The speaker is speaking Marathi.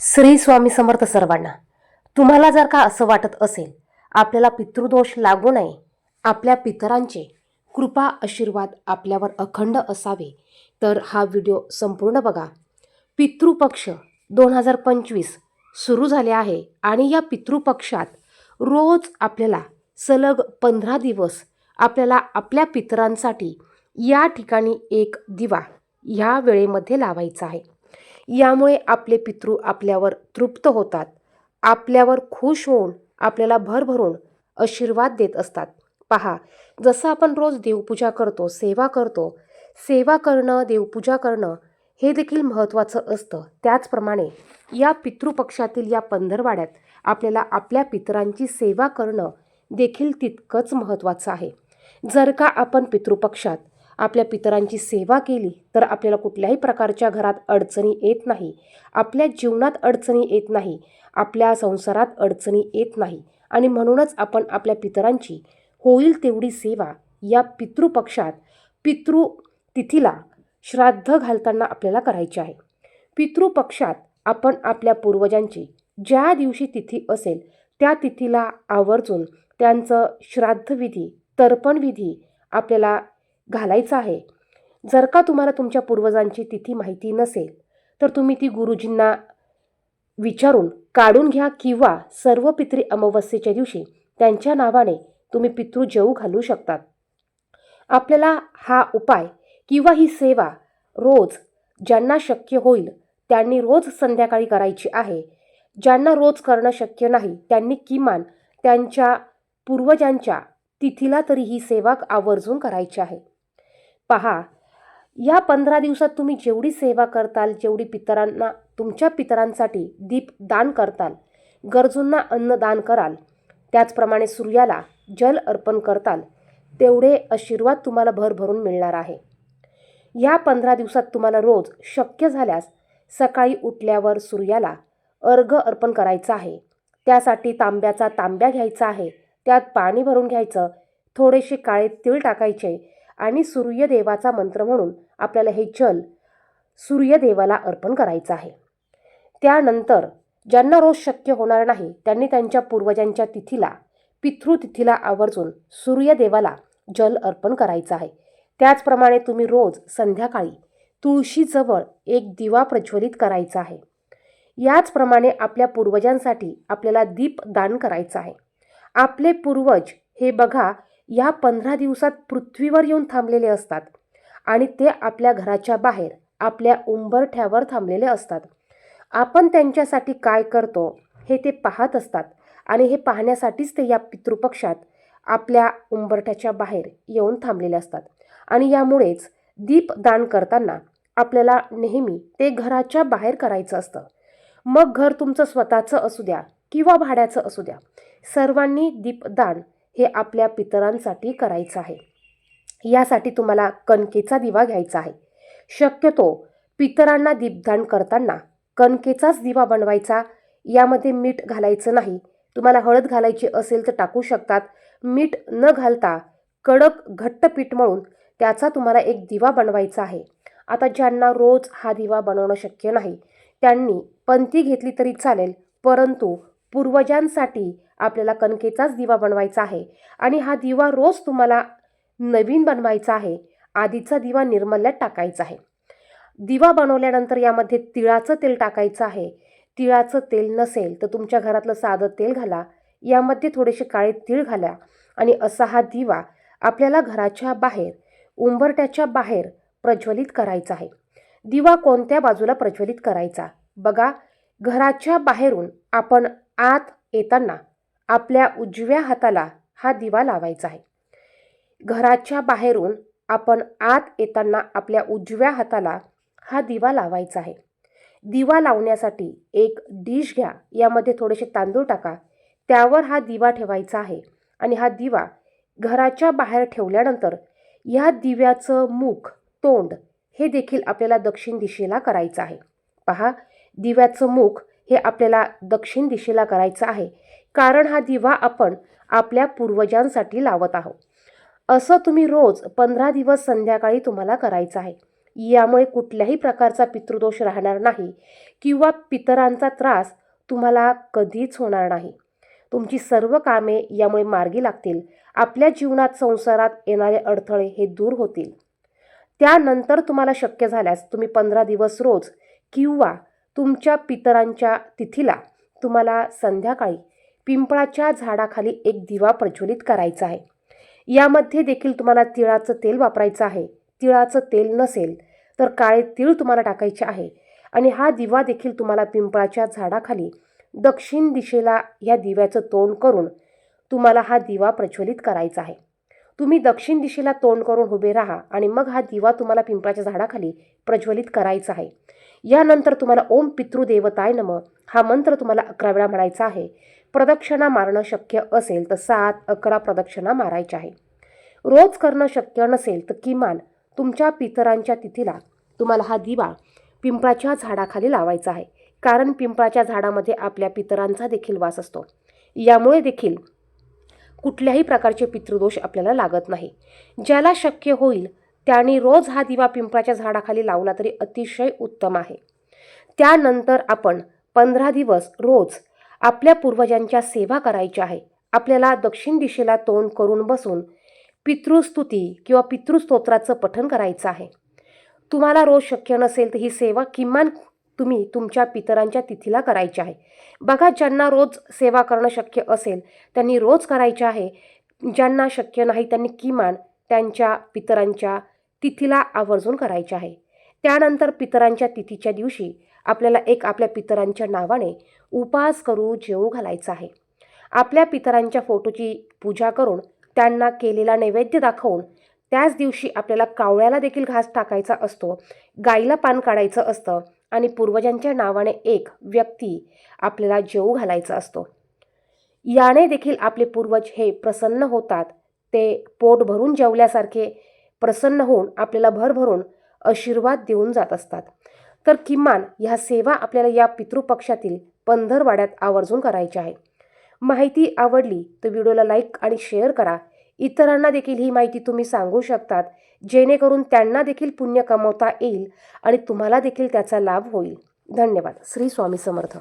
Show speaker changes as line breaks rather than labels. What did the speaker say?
श्री स्वामी समर्थ सर्वांना तुम्हाला जर का असं वाटत असेल आपल्याला पितृदोष लागू नये आपल्या पितरांचे कृपा आशीर्वाद आपल्यावर अखंड असावे तर हा व्हिडिओ संपूर्ण बघा. पितृपक्ष दोन हजार पंचवीस सुरू झाले आहे आणि या पितृपक्षात रोज आपल्याला सलग पंधरा दिवस आपल्याला आपल्या पितरांसाठी या ठिकाणी एक दिवा ह्या वेळेमध्ये लावायचा आहे. यामुळे आपले पितृ आपल्यावर तृप्त होतात. आपल्यावर खुश होऊन आपल्याला भरभरून आशीर्वाद देत असतात. पहा जसं आपण रोज देवपूजा करतो सेवा करतो सेवा करणं देवपूजा करणं हे देखील महत्त्वाचं असतं. त्याचप्रमाणे या पितृपक्षातील या पंधरवाड्यात आपल्याला आपल्या पितरांची सेवा करणं देखील तितकंच महत्त्वाचं आहे. जर का आपण पितृपक्षात आपल्या पितरांची सेवा केली तर आपल्याला कुठल्याही प्रकारच्या घरात अडचणी येत नाही. आपल्या जीवनात अडचणी येत नाही. आपल्या संसारात अडचणी येत नाही. आणि म्हणूनच आपण आपल्या पितरांची होईल तेवढी सेवा या पितृपक्षात पितृ तिथीला श्राद्ध घालताना आपल्याला करायची आहे. पितृपक्षात आपण आपल्या पूर्वजांची ज्या दिवशी तिथी असेल त्या तिथीला आवर्जून त्यांचं श्राद्धविधी तर्पणविधी आपल्याला घालायचा आहे. जर का तुम्हाला तुमच्या पूर्वजांची तिथी माहिती नसेल तर तुम्ही ती गुरुजींना विचारून काढून घ्या किंवा सर्व पितरी अमावस्येच्या दिवशी त्यांच्या नावाने तुम्ही पितृ जेऊ घालू शकतात. आपल्याला हा उपाय किंवा ही सेवा रोज ज्यांना शक्य होईल त्यांनी रोज संध्याकाळी करायची आहे. ज्यांना रोज करणं शक्य नाही त्यांनी किमान त्यांच्या पूर्वजांच्या तिथीला तरी ही सेवा आवर्जून करायची आहे. पहा या पंधरा दिवसात तुम्ही जेवढी सेवा करताल जेवढी पितरांना तुमच्या पितरांसाठी दीप दान करताल गरजूंना अन्नदान कराल त्याचप्रमाणे सूर्याला जल अर्पण करताल तेवढे आशीर्वाद तुम्हाला भरभरून मिळणार आहे. या पंधरा दिवसात तुम्हाला रोज शक्य झाल्यास सकाळी उठल्यावर सूर्याला अर्घ अर्पण करायचं आहे. त्यासाठी तांब्याचा तांब्या घ्यायचा आहे. त्यात पाणी भरून घ्यायचं. थोडेसे काळे तीळ टाकायचे. आणि सूर्यदेवाचा मंत्र म्हणून आपल्याला हे जल सूर्यदेवाला अर्पण करायचं आहे. त्यानंतर ज्यांना रोज शक्य होणार नाही त्यांनी त्यांच्या पूर्वजांच्या तिथीला पितृतिथीला आवर्जून सूर्यदेवाला जल अर्पण करायचं आहे. त्याचप्रमाणे तुम्ही रोज संध्याकाळी तुळशीजवळ एक दिवा प्रज्वलित करायचा आहे. याचप्रमाणे आपल्या पूर्वजांसाठी आपल्याला दीप दान करायचं आहे. आपले पूर्वज हे बघा या पंधरा दिवसात पृथ्वीवर येऊन थांबलेले असतात आणि ते आपल्या घराच्या बाहेर आपल्या उंबरठ्यावर थांबलेले असतात. आपण त्यांच्यासाठी काय करतो हे ते पाहत असतात आणि हे पाहण्यासाठीच ते या पितृपक्षात आपल्या उंबरठ्याच्या बाहेर येऊन थांबलेले असतात. आणि यामुळेच दीप दान करताना आपल्याला नेहमी ते घराच्या बाहेर करायचं असतं. मग घर तुमचं स्वतःचं असू द्या किंवा भाड्याचं असू द्या. सर्वांनी दीपदान हे आपल्या पितरांसाठी करायचं आहे. यासाठी तुम्हाला कणकेचा दिवा घ्यायचा आहे. शक्यतो पितरांना दीपदान करताना कणकेचाच दिवा बनवायचा. यामध्ये मीठ घालायचं नाही. तुम्हाला हळद घालायची असेल तर टाकू शकतात. मीठ न घालता कडक घट्ट पीठ मळून त्याचा तुम्हाला एक दिवा बनवायचा आहे. आता ज्यांना रोज हा दिवा बनवणं शक्य नाही त्यांनी पंथी घेतली तरी चालेल परंतु पूर्वजांसाठी आपल्याला कणकेचाच दिवा बनवायचा आहे. आणि हा दिवा रोज तुम्हाला नवीन बनवायचा आहे. आधीचा दिवा निर्मल्यात टाकायचा आहे. दिवा बनवल्यानंतर यामध्ये तिळाचं तेल टाकायचं आहे. तिळाचं तेल नसेल तर तुमच्या घरातलं साधं तेल घाला. यामध्ये थोडेसे काळे तीळ घाला. आणि असा हा दिवा आपल्याला घराच्या बाहेर उंबरट्याच्या बाहेर प्रज्वलित करायचा आहे. दिवा कोणत्या बाजूला प्रज्वलित करायचा? बघा घराच्या बाहेरून आपण आत येताना आपल्या उजव्या हाताला हा दिवा लावायचा आहे. घराच्या बाहेरून आपण आत येताना आपल्या उजव्या हाताला हा दिवा लावायचा आहे. दिवा लावण्यासाठी एक डिश घ्या यामध्ये थोडेसे तांदूळ टाका. त्यावर हा दिवा ठेवायचा आहे आणि हा दिवा घराच्या बाहेर ठेवल्यानंतर या दिव्याचं मुख तोंड हे देखील आपल्याला दक्षिण दिशेला करायचं आहे. पहा दिव्याचं मुख हे आपल्याला दक्षिण दिशेला करायचं आहे. कारण हा दिवा आपण आपल्या पूर्वजांसाठी लावत आहोत. असं तुम्ही रोज पंधरा दिवस संध्याकाळी तुम्हाला करायचं आहे. यामुळे कुठल्याही प्रकारचा पितृदोष राहणार नाही किंवा पितरांचा त्रास तुम्हाला कधीच होणार नाही. तुमची सर्व कामे यामुळे मार्गी लागतील. आपल्या जीवनात संसारात येणारे अडथळे हे दूर होतील. त्यानंतर तुम्हाला शक्य झाल्यास तुम्ही पंधरा दिवस रोज किंवा तुमच्या पितरांच्या तिथीला तुम्हाला संध्याकाळी पिंपळाच्या झाडाखाली एक दिवा प्रज्वलित करायचा आहे. यामध्ये देखील तुम्हाला तिळाचं तेल वापरायचं आहे. तिळाचं तेल नसेल तर काळे तीळ तुम्हाला टाकायचे आहे. आणि हा दिवा देखील तुम्हाला पिंपळाच्या झाडाखाली दक्षिण दिशेला ह्या दिव्याचं तोंड करून तुम्हाला हा दिवा प्रज्वलित करायचा आहे. तुम्ही दक्षिण दिशेला तोंड करून उभे राहा आणि मग हा दिवा तुम्हाला पिंपळाच्या झाडाखाली प्रज्वलित करायचा आहे. यानंतर तुम्हाला ओम पितृदेवताय नम हा मंत्र तुम्हाला अकरा वेळा म्हणायचा आहे. प्रदक्षिणा मारणं शक्य असेल तर सात अकरा प्रदक्षिणा मारायच्या आहे रोज करणं शक्य नसेल तर किमान तुमच्या पितरांच्या तिथीला तुम्हाला हा दिवा पिंपळाच्या झाडाखाली लावायचा आहे. कारण पिंपळाच्या झाडामध्ये आपल्या पितरांचा देखील वास असतो. यामुळे देखील कुठल्याही प्रकारचे पितृदोष आपल्याला लागत नाही. ज्याला शक्य होईल त्याने रोज हा दिवा पिंपळाच्या झाडाखाली लावला तरी अतिशय उत्तम आहे. त्यानंतर आपण पंधरा दिवस रोज आपल्या पूर्वजांच्या सेवा करायची आहे. आपल्याला दक्षिण दिशेला तोंड करून बसून पितृस्तुती किंवा पितृस्तोत्राचं पठण करायचं आहे. तुम्हाला रोज शक्य नसेल तर ही सेवा किमान तुम्ही तुमच्या पितरांच्या तिथीला करायची आहे. बघा ज्यांना रोज सेवा करणं शक्य असेल त्यांनी रोज करायचे आहे. ज्यांना शक्य नाही त्यांनी किमान त्यांच्या पितरांच्या तिथीला आवर्जून करायचे आहे. त्यानंतर पितरांच्या तिथीच्या दिवशी आपल्याला एक आपल्या पितरांच्या नावाने उपास करू जेवू घालायचा आहे. आपल्या पितरांच्या फोटोची पूजा करून त्यांना केलेला नैवेद्य दाखवून त्याच दिवशी आपल्याला कावळ्याला देखील घास टाकायचा असतो गाईला पान काढायचं असतं आणि पूर्वजांच्या नावाने एक व्यक्ती आपल्याला जेवू घालायचा असतो. याने देखील आपले पूर्वज हे प्रसन्न होतात. ते पोट भरून जेवल्यासारखे प्रसन्न होऊन आपल्याला भरभरून आशीर्वाद देऊन जात असतात. तर किमान ह्या सेवा आपल्याला या पितृपक्षातील पंधरवाड्यात आवर्जून करायची आहे. माहिती आवडली तर व्हिडिओला लाईक आणि शेअर करा. इतरांना देखील ही माहिती तुम्ही सांगू शकतात. जेणेकरून त्यांना देखील पुण्य कमवता येईल आणि तुम्हाला देखील त्याचा लाभ होईल. धन्यवाद. श्री स्वामी समर्थ.